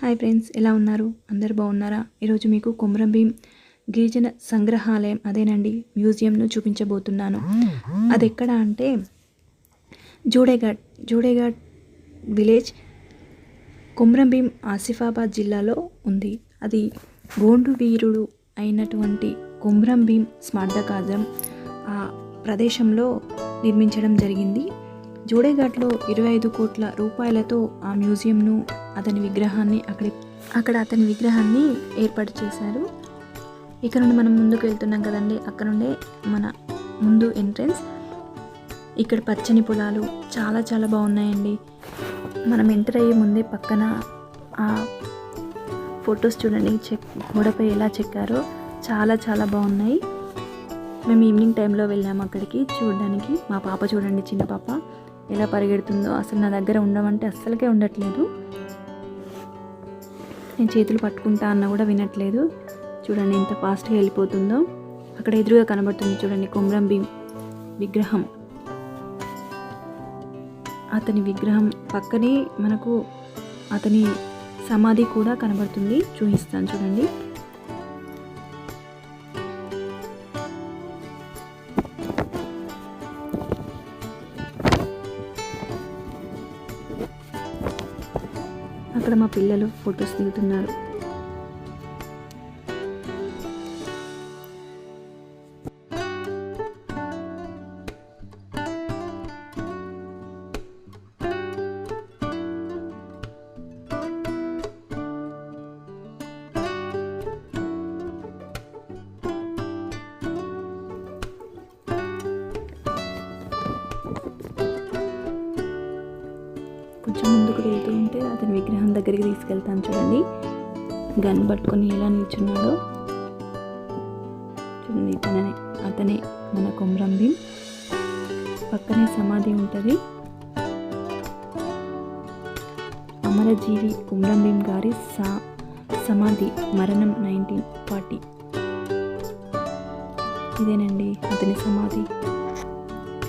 Hi friends ఎలా ఉన్నారు? అందరు బాగున్నారా? ఈరోజు మీకు కొమరం భీం గిరిజన సంగ్రహాలయం అదేనండి మ్యూజియంను చూపించబోతున్నాను. అది ఎక్కడ అంటే జోడేఘాట్ జూడేఘాట్ విలేజ్ కొమరం భీం ఆసిఫాబాద్ జిల్లాలో ఉంది. అది గోండు వీరుడు అయినటువంటి కొమరం భీం స్మారకార్థం ఆ ప్రదేశంలో నిర్మించడం జరిగింది. జోడేఘాట్లో ఇరవై ఐదు కోట్ల రూపాయలతో ఆ మ్యూజియంను అతని విగ్రహాన్ని అక్కడ అక్కడ అతని విగ్రహాన్ని ఏర్పాటు చేశారు. ఇక్కడ నుండి మనం ముందుకు వెళ్తున్నాం కదండి. అక్కడ నుండే మన ముందు ఎంట్రన్స్. ఇక్కడ పచ్చని పొలాలు చాలా చాలా బాగున్నాయండి. మనం ఎంటర్ అయ్యే ముందే పక్కన ఆ ఫొటోస్ చూడండి. చెక్ గోడపై ఎలా చెక్కారో చాలా చాలా బాగున్నాయి. మేము ఈవినింగ్ టైంలో వెళ్ళాము అక్కడికి చూడడానికి. మా పాప చూడండి చిన్న పాప. ఎలా పరిగెడుతుందో అసలు నా దగ్గర ఉండమంటే అస్సలకే ఉండట్లేదు. నేను చేతులు పట్టుకుంటా అన్న కూడా వినట్లేదు. చూడండి ఎంత ఫాస్ట్గా వెళ్ళిపోతుందో. అక్కడ ఎదురుగా కనబడుతుంది చూడండి కుమ్రం భీం విగ్రహం. అతని విగ్రహం పక్కనే మనకు అతని సమాధి కూడా కనబడుతుంది. చూపిస్తాను చూడండి. అక్కడ మా పిల్లలు ఫొటోస్ దిగుతున్నారు. కొంచెం ముందుకు వెళ్తూ ఉంటే అతని విగ్రహం దగ్గరికి తీసుకెళ్తాను చూడండి. గన్ పట్టుకొని ఎలా నిల్చున్నాడో. చూడండి ఇతననే అతనే మన కొమరం భీం. పక్కనే సమాధి ఉంటుంది. అమరజీవి కుమ్రం భీం గారి సా సమాధి మరణం నైన్టీన్ ఫార్టీ. ఇదేనండి అతని సమాధి.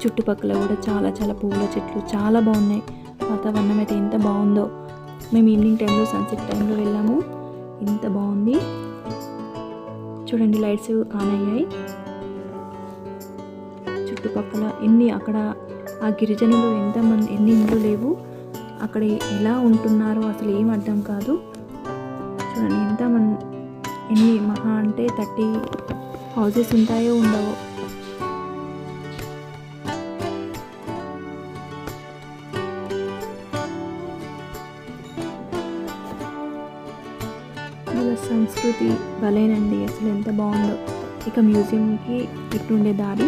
చుట్టుపక్కల కూడా చాలా చాలా పువ్వుల చెట్లు చాలా బాగున్నాయి. వాతావరణం అయితే ఎంత బాగుందో. మేము ఈవినింగ్ టైంలో సన్సెట్ టైంలో వెళ్ళాము. ఎంత బాగుంది. చూడండి లైట్స్ ఆన్ అయ్యాయి. చుట్టుపక్కల ఎన్ని అక్కడ ఆ గిరిజనులు ఎంతమంది ఎన్ని ఇండ్లు లేవు. అక్కడ ఎలా ఉంటున్నారో అసలు ఏం అర్థం కాదు. చూడండి ఎంత మంది ఎన్ని మహా అంటే థర్టీ హౌసెస్ ఉంటాయో ఉండవో. సంస్కృతి భలేనండి అసలు ఎంత బాగుందో. ఇక మ్యూజియంకి ఇట్టుండే దారి.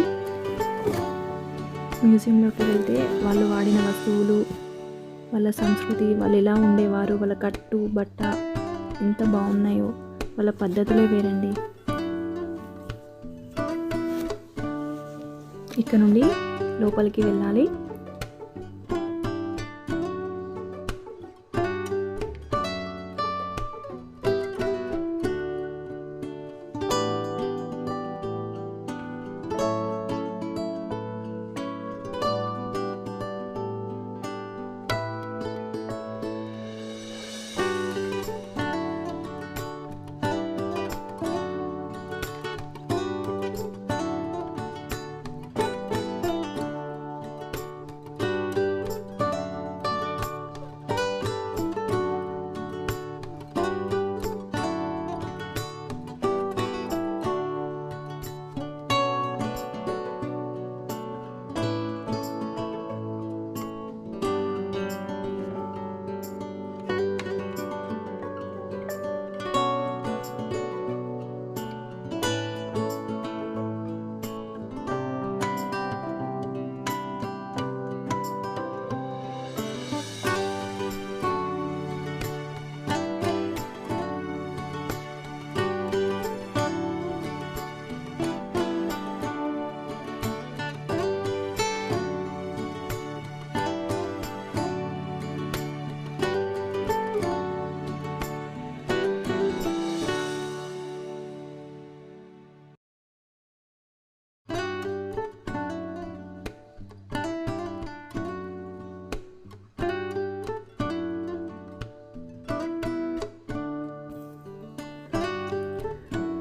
మ్యూజియంలోకి వెళ్తే వాళ్ళు వాడిన వస్తువులు వాళ్ళ సంస్కృతి వాళ్ళు ఎలా ఉండేవారు వాళ్ళ కట్టు బట్ట ఎంత బాగున్నాయో వాళ్ళ పద్ధతులే వేరండి. ఇక్కడ నుండి లోపలికి వెళ్ళాలి.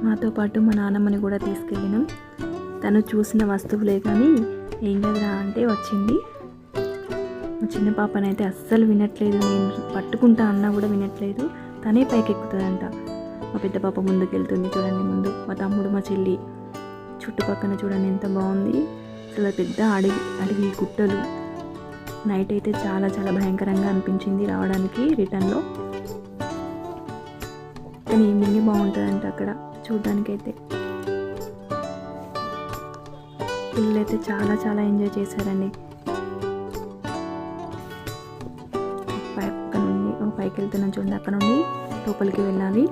మాతో పాటు మా నాన్నమ్మని కూడా తీసుకెళ్ళినాం. తను చూసిన వస్తువులే కానీ ఏం కదరా అంటే వచ్చింది. మా చిన్న పాపనైతే అస్సలు వినట్లేదు. నేను పట్టుకుంటా అన్నా కూడా వినట్లేదు. తనే పైకి ఎక్కుతుందంట మా పెద్ద పాప ముందుకు వెళ్తుంది చూడండి ముందు. మా తమ్ముడు మా చెల్లి చుట్టుపక్కన చూడండి ఎంత బాగుంది. అసలు పెద్ద అడవి అడవి గుట్టలు. నైట్ అయితే చాలా చాలా భయంకరంగా అనిపించింది రావడానికి రిటర్న్లో. కానీ ఈవినింగే బాగుంటుందంట అక్కడ. చూడడానికైతే. పిల్లలు అయితే చాలా చాలా ఎంజాయ్ చేశారండి. పక్క నుండి పైకి వెళ్తున్నాను చూడండి అక్కడ నుండి లోపలికి వెళ్ళాలి.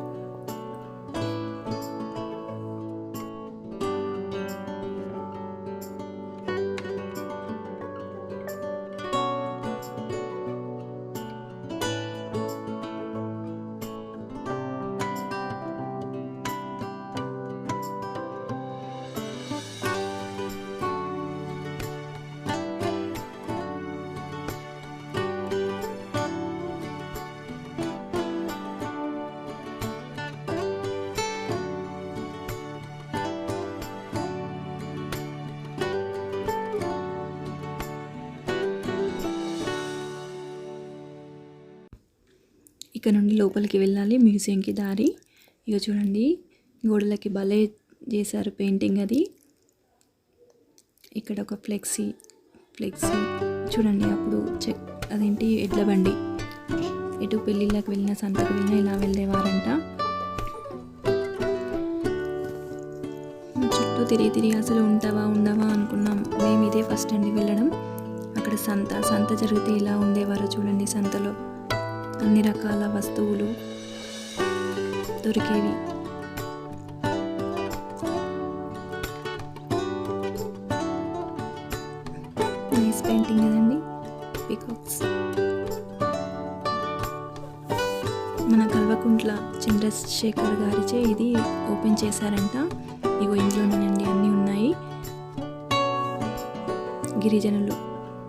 ఇక్కడ నుండి లోపలికి వెళ్ళాలి మ్యూజియంకి దారి. ఇక చూడండి గోడలకి భలే చేశారు పెయింటింగ్ అది. ఇక్కడ ఒక ఫ్లెక్సీ ఫ్లెక్సీ. చూడండి అప్పుడు చెక్ అదేంటి ఎడ్ల బండి. ఎటు పెళ్ళిళ్ళకి వెళ్ళినా సంతకు వెళ్ళినా ఇలా వెళ్ళేవారంట చుట్టూ తిరిగి తిరిగి అసలు ఉంటావా ఉండవా అనుకున్నాం. మేము ఇదే ఫస్ట్ అండి వెళ్ళడం. అక్కడ సంత సంత జరిగితే ఇలా ఉండేవారు చూడండి సంతలో. అన్ని రకాల వస్తువులు దొరికేవి. నైస్ పెయింటింగ్ కదండి పికాక్స్ మన కల్వకుంట్ల చంద్రశేఖర్ గారిచే ఇది ఓపెన్ చేశారంట. ఇగో ఇంట్లోనేనండి అన్నీ ఉన్నాయి. గిరిజనులు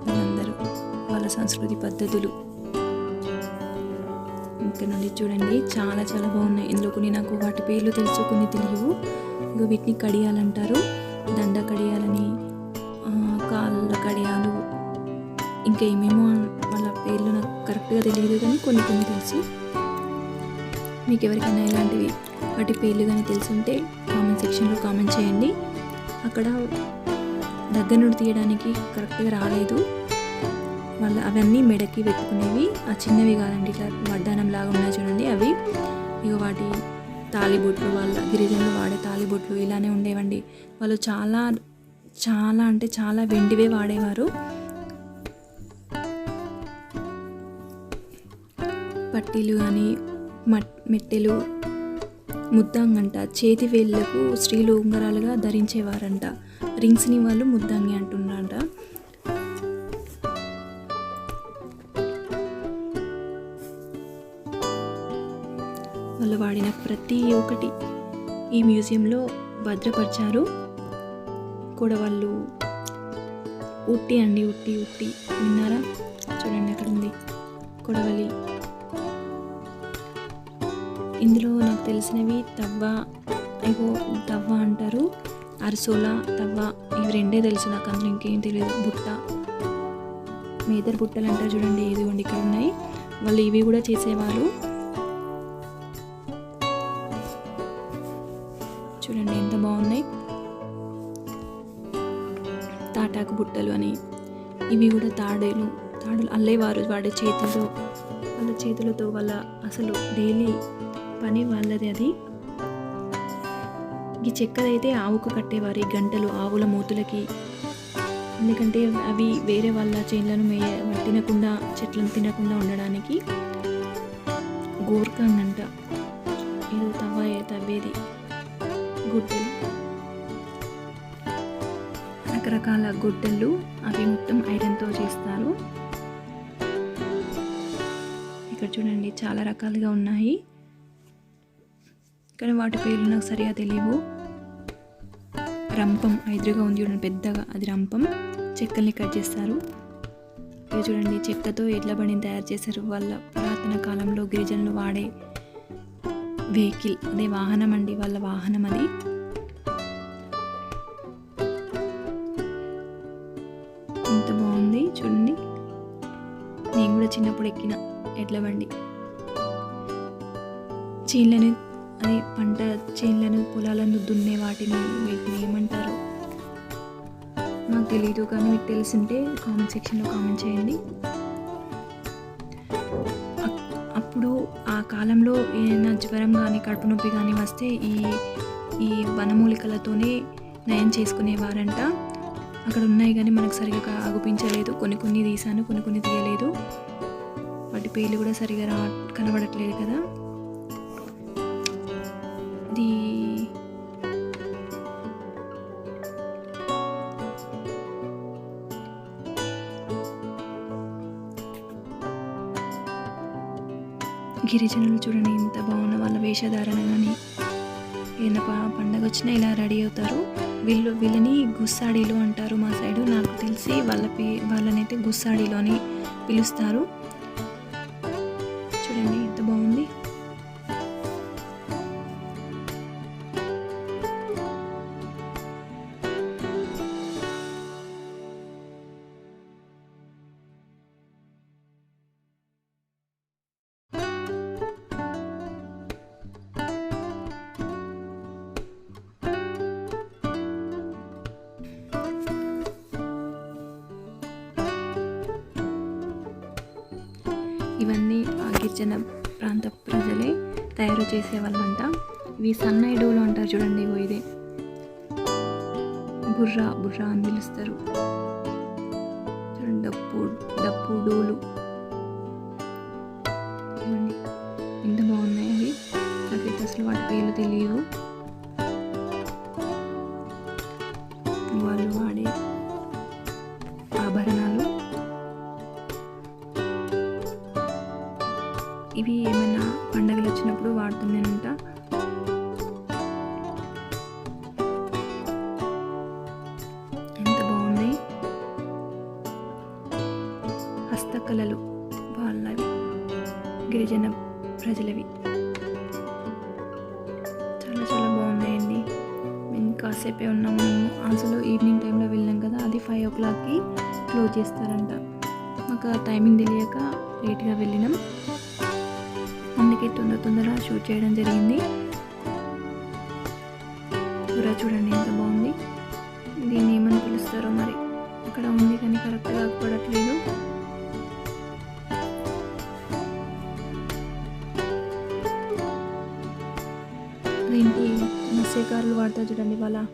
వాళ్ళందరూ వాళ్ళ సంస్కృతి పద్ధతులు. ఇక్కడ నుండి చూడండి చాలా చాలా బాగున్నాయి. ఇందులో కొన్ని నాకు వాటి పేర్లు తెలుసు కొన్ని తెలియవు. ఇగో వీటిని కడియాలంటారు. దండ కడియాలని కాళ్ళ కడియాలు ఇంకా ఏమేమో వాళ్ళ పేర్లు నాకు కరెక్ట్గా తెలియదు కానీ కొన్ని కొన్ని తెలుసు. మీకు ఎవరికైనా ఇలాంటివి వాటి పేర్లు కానీ తెలుసుంటే కామెంట్ సెక్షన్లో కామెంట్ చేయండి. అక్కడ దగ్గర నుండి తీయడానికి కరెక్ట్గా రాలేదు. వాళ్ళు అవన్నీ మెడకి పెట్టుకునేవి. ఆ చిన్నవి కాదండి ఇట్లా వడ్డానం లాగా ఉన్నాయి చూడండి అవి. ఇక వాటి తాలిబొట్లు వాళ్ళ గిరిజనులు వాడే తాలిబొట్లు ఇలానే ఉండేవండి. వాళ్ళు చాలా చాలా అంటే చాలా వెండివే వాడేవారు. పట్టీలు కానీ మట్ మెట్టెలు ముద్దంగి అంట చేతి వేళ్ళకు స్త్రీలు ఉంగరాలుగా ధరించేవారంట. రింగ్స్ని వాళ్ళు ముద్దంగి అంటున్నారంట. వాడిన ప్రతి ఒక్కటి ఈ మ్యూజియంలో భద్రపరిచారు. కూడా వాళ్ళు ఉట్టి అండి ఉట్టి ఉట్టి. విన్నారా? చూడండి అక్కడ ఉంది కొడవలి. ఇందులో నాకు తెలిసినవి తవ్వ ఇగో తవ్వ అంటారు. అరసోల తవ్వ ఇవి రెండే తెలుసు నాకు అందులో ఇంకేం తెలియదు. బుట్ట. మేదర్ బుట్టలు అంటారు చూడండి ఇదిగోండి ఇక్కడ ఉన్నాయి. వాళ్ళు ఇవి కూడా చేసేవారు. ఇవి కూడా తాడేలు తాడులు అల్లేవారు వాడే చేతితో వాళ్ళ చేతులతో వాళ్ళ అసలు డైలీ పని వాళ్ళది అది. ఈ చెక్కదైతే ఆవుకు కట్టేవారు గంటలు ఆవుల మూతులకి. ఎందుకంటే అవి వేరే వాళ్ళ చేనులను మేయ తినకుండా చెట్లను తినకుండా ఉండడానికి గోర్కంగ్ అంట ఏదో తవ్వ తవ్వేది. గుడ్డలు. రకరకాల గుడ్డలు అవి మొత్తం ఐరన్తో చేస్తారు. ఇక్కడ చూడండి చాలా రకాలుగా ఉన్నాయి. కానీ వాటి పేర్లు నాకు సరిగా తెలియవు రంపం ఎదురుగా ఉంది చూడండి పెద్దగా అది రంపం. చెక్కల్ని కట్ చేస్తారు. ఇది చూడండి చెక్కతో ఎడ్ల బండిని తయారు చేశారు. వాళ్ళ పురాతన కాలంలో గిరిజనులు వాడే వెహికల్ అదే వాహనం అండి వాళ్ళ వాహనం అది. అప్పుడు ఎక్కిన ఎడ్ల బండి. చేన్లను అది పంట చేన్లను పొలాలను దున్నే వాటిని వీటిని ఏమంటారు? నాకు తెలీదు కానీ మీకు తెలిసింటే కామెంట్ సెక్షన్లో కామెంట్ చేయండి. అప్- అప్పుడు ఆ కాలంలో ఏదైనా జ్వరం కానీ కడుపు నొప్పి కానీ వస్తే ఈ ఈ వనమూలికలతోనే నయం చేసుకునేవారంట. అక్కడ ఉన్నాయి కానీ మనకు సరిగ్గా ఆగుపించలేదు. అగుపించలేదు కొన్ని కొన్ని తీసాను కొన్ని కొన్ని తీయలేదు. వాటి పేర్లు కూడా సరిగా రా కనబడట్లేదు కదా. ఇది గిరిజనులు చూడండి ఎంత బాగున్న వాళ్ళ వేషధారణ కానీ ఏదైనా పండగ వచ్చినా ఇలా రెడీ అవుతారు. వీళ్ళు వీళ్ళని గుస్సాడీలు అంటారు మా సైడు. నాకు తెలిసి వాళ్ళ పే వాళ్ళనైతే గుస్సాడీలు అని పిలుస్తారు. అంటారు ఇదే బుర్రా బుర్రా అని పిలుస్తారు డప్పు డప్పు డోలు కళలు వాళ్ళవి గిరిజన ప్రజలవి. చాలా చాలా బాగున్నాయండి. మేము కాసేపే ఉన్నాము. మేము అసలు ఈవినింగ్ టైంలో వెళ్ళాం కదా అది ఫైవ్ ఓ క్లాక్కి క్లోజ్ చేస్తారంట. మాకు ఆ టైమింగ్ తెలియక లేట్గా వెళ్ళినాం. అందుకే తొందర తొందర షూట్ చేయడం జరిగింది. కూర చూడండి ఎంత బాగుంది. దీన్ని ఏమని పిలుస్తారో మరి. అక్కడ ఉన్న మత్స్యకారులు వాడతారు చూడండి వాళ్ళ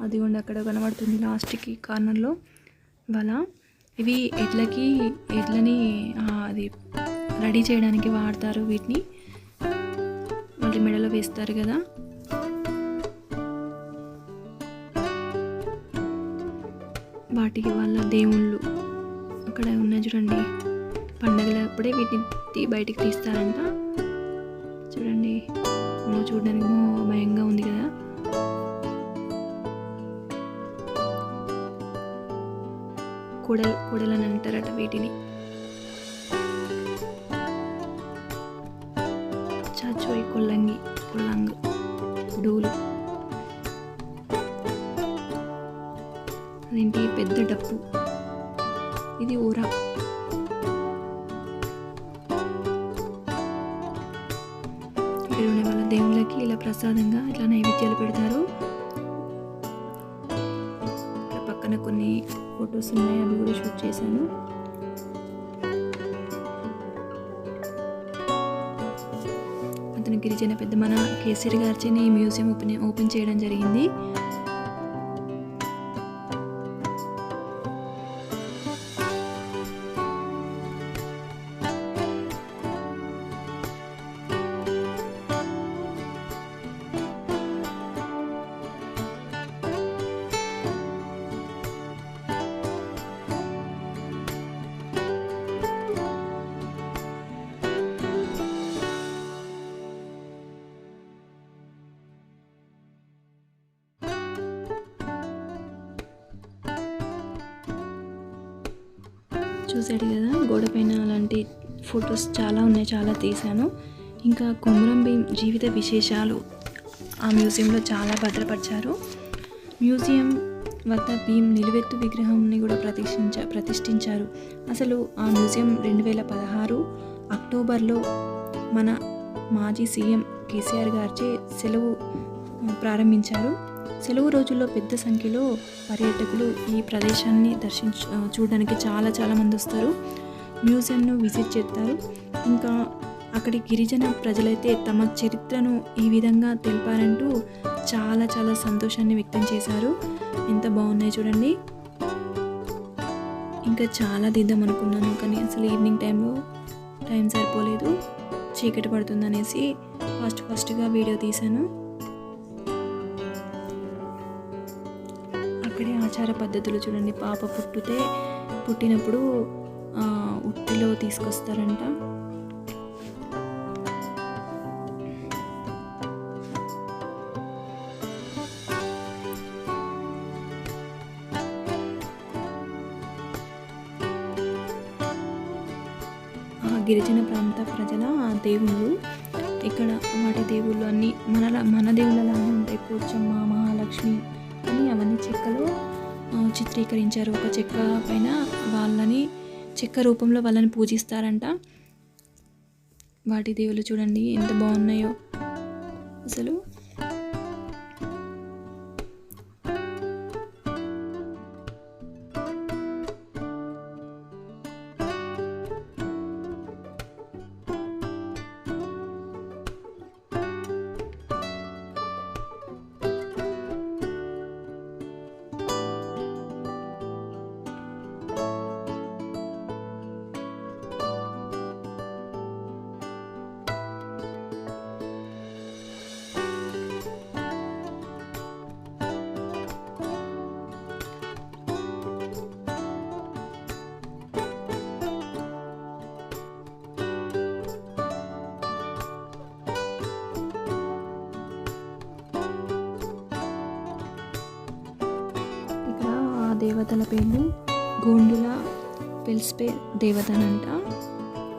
అది కూడా అక్కడ కనబడుతుంది లాస్ట్కి కార్నర్లో. వాళ్ళ ఇవి ఎడ్లకి ఎడ్లని అది రెడీ చేయడానికి వాడతారు వీటిని. మళ్ళీ మెడలో వేస్తారు కదా. వాటికి వాళ్ళ దేవుళ్ళు అక్కడ ఉన్నాయి చూడండి. పండగలప్పుడే వీటిని బయటికి తీస్తారంట. చూడండి. చూడడానికి కొడల్ కొడలని అంటారట వీటిని. చాచోయ్ కొల్లంగి కొల్లంగ్ డూలు. అదేంటి? పెద్ద డప్పు. ఇది ఊర. ఇక్కడ ఉండే వాళ్ళ దేవుళ్ళకి ఇలా ప్రసాదంగా ఇట్లా నైవేద్యాలు పెడతారు. పక్కన కొన్ని ఫొటోస్ ఉన్నాయి అవి కూడా షూట్ చేశాను. అతను గిరిజన పెద్ద మన కేసీఆర్ గారిచే ఈ మ్యూజియం ఓపెన్ ఓపెన్ చేయడం జరిగింది. కదా గోడ పైన అలాంటి ఫొటోస్ చాలా ఉన్నాయి చాలా తీశాను. ఇంకా కొమరం భీం జీవిత విశేషాలు ఆ మ్యూజియంలో చాలా భద్రపరిచారు. మ్యూజియం వద్ద భీం నిలువెత్తు విగ్రహంని కూడా ప్రతిష్ఠించ ప్రతిష్ఠించారు. అసలు ఆ మ్యూజియం రెండు వేల పదహారు అక్టోబర్లో మన మాజీ సీఎం కేసీఆర్ గారిచే సెలవు ప్రారంభించారు. సెలవు రోజుల్లో పెద్ద సంఖ్యలో పర్యాటకులు ఈ ప్రదేశాన్ని దర్శించ చూడడానికి చాలా చాలా మంది వస్తారు. మ్యూజియంను విజిట్ చేస్తారు. ఇంకా అక్కడి గిరిజన ప్రజలైతే తమ చరిత్రను ఈ విధంగా తెలిపారంటూ చాలా చాలా సంతోషాన్ని వ్యక్తం చేశారు. ఎంత బాగున్నాయి చూడండి. ఇంకా చాలా దిద్దాం అనుకున్నాను కానీ అసలు ఈవినింగ్ టైంలో టైం సరిపోలేదు. చీకటి పడుతుందనేసి ఫస్ట్ ఫస్ట్గా వీడియో తీశాను. ఆచార పద్ధతులు చూడండి. పాప పుట్టితే పుట్టినప్పుడు ఆ, ఉట్టిలో తీసుకొస్తారంట. ఆ గిరిజన ప్రాంత ప్రజల దేవుళ్ళు ఇక్కడ వాటి దేవుళ్ళు అన్నీ మన మన దేవుళ్ళలానే ఉంటాయి. పోచమ్మ మహాలక్ష్మి అని అవన్నీ చెక్కలో చిత్రీకరించారు ఒక చెక్క పైన వాళ్ళని చెక్క రూపంలో వాళ్ళని పూజిస్తారంట. వాటి దేవుళ్ళు చూడండి ఎంత బాగున్నాయో. అసలు దేవతల పేర్లు గోండుల పెల్స్పే దేవతనంట.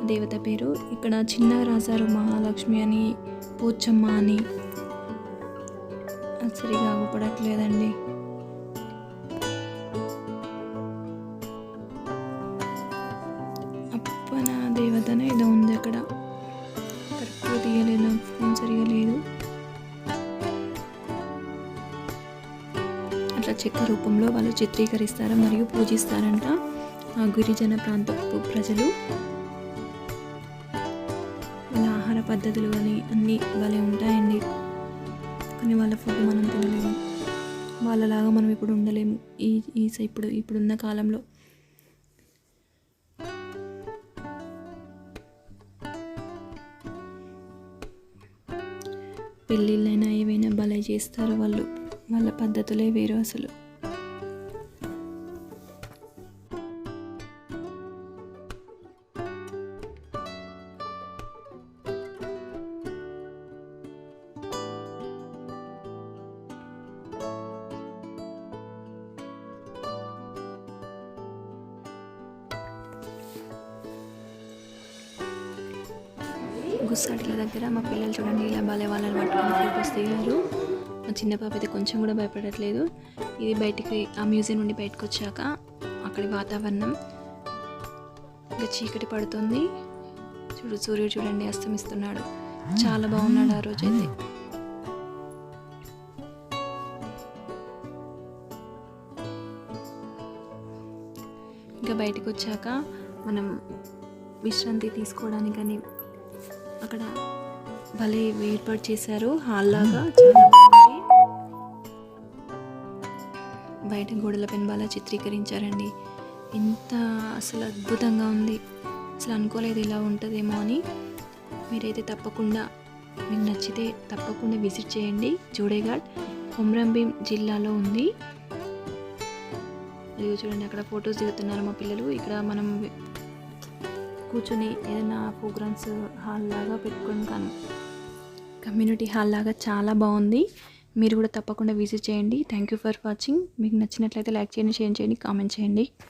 దేవత పేరు ఇక్కడ చిన్న రాజారు మహాలక్ష్మి అని పోచమ్మ అని. సరిగా అవ్వపడట్లేదండి. రూపంలో వాళ్ళు చిత్రీకరిస్తారు మరియు పూజిస్తారంట ఆ గిరిజన ప్రాంతపు ప్రజలు? వాళ్ళ ఆహార పద్ధతులు కానీ అన్నీ భలే ఉంటాయండి. కానీ వాళ్ళ ఫుడ్ మనం తినలేము. వాళ్ళలాగా మనం ఇప్పుడు ఉండలేము. ఈ ఈ స- ఇప్పుడు ఇప్పుడున్న కాలంలో. పెళ్ళిళ్ళైనా ఏవైనా భలే చేస్తారు వాళ్ళు. వాళ్ళ పద్ధతులే వేరు అసలు. గుస్సాటిల దగ్గర మా పిల్లలు చూడండి ఇలా భలే వాళ్ళని పట్టుకుని ఫోటోస్ దిగారు మా చిన్న పాప అయితే కొంచెం కూడా భయపడట్లేదు. ఇది బయటికి ఆ మ్యూజియం నుండి బయటకు వచ్చాక అక్కడి వాతావరణం ఇంకా చీకటి పడుతుంది. చూడు సూర్యుడు చూడండి అస్తమిస్తున్నాడు. చాలా బాగున్నాడు ఆ రోజైతే. ఇంకా బయటకు వచ్చాక మనం విశ్రాంతి తీసుకోవడానికని అక్కడ భలే ఏర్పాటు చేశారు. హాల్ లాగా చాలా బాగుంది. బయట గోడల పైన బాగా చిత్రీకరించారండి. ఎంత అసలు అద్భుతంగా ఉంది. అసలు అనుకోలేదు ఇలా ఉంటుందేమో అని. మీరైతే తప్పకుండా మీకు నచ్చితే తప్పకుండా విజిట్ చేయండి. జోడేఘాట్ కొమ్రంభీం జిల్లాలో ఉంది. ఇదిగో చూడండి అక్కడ ఫొటోస్ దిగుతున్నారు మా పిల్లలు. ఇక్కడ మనం కూర్చొని ఏదైనా ప్రోగ్రామ్స్ హాల్ లాగా పెట్టుకుంటాను కమ్యూనిటీ హాల్ లాగా చాలా బాగుంది. మీరు కూడా తప్పకుండా విజిట్ చేయండి. థ్యాంక్ యూ ఫర్ వాచింగ్ మీకు నచ్చినట్లయితే లైక్ చేయండి షేర్ చేయండి కామెంట్ చేయండి.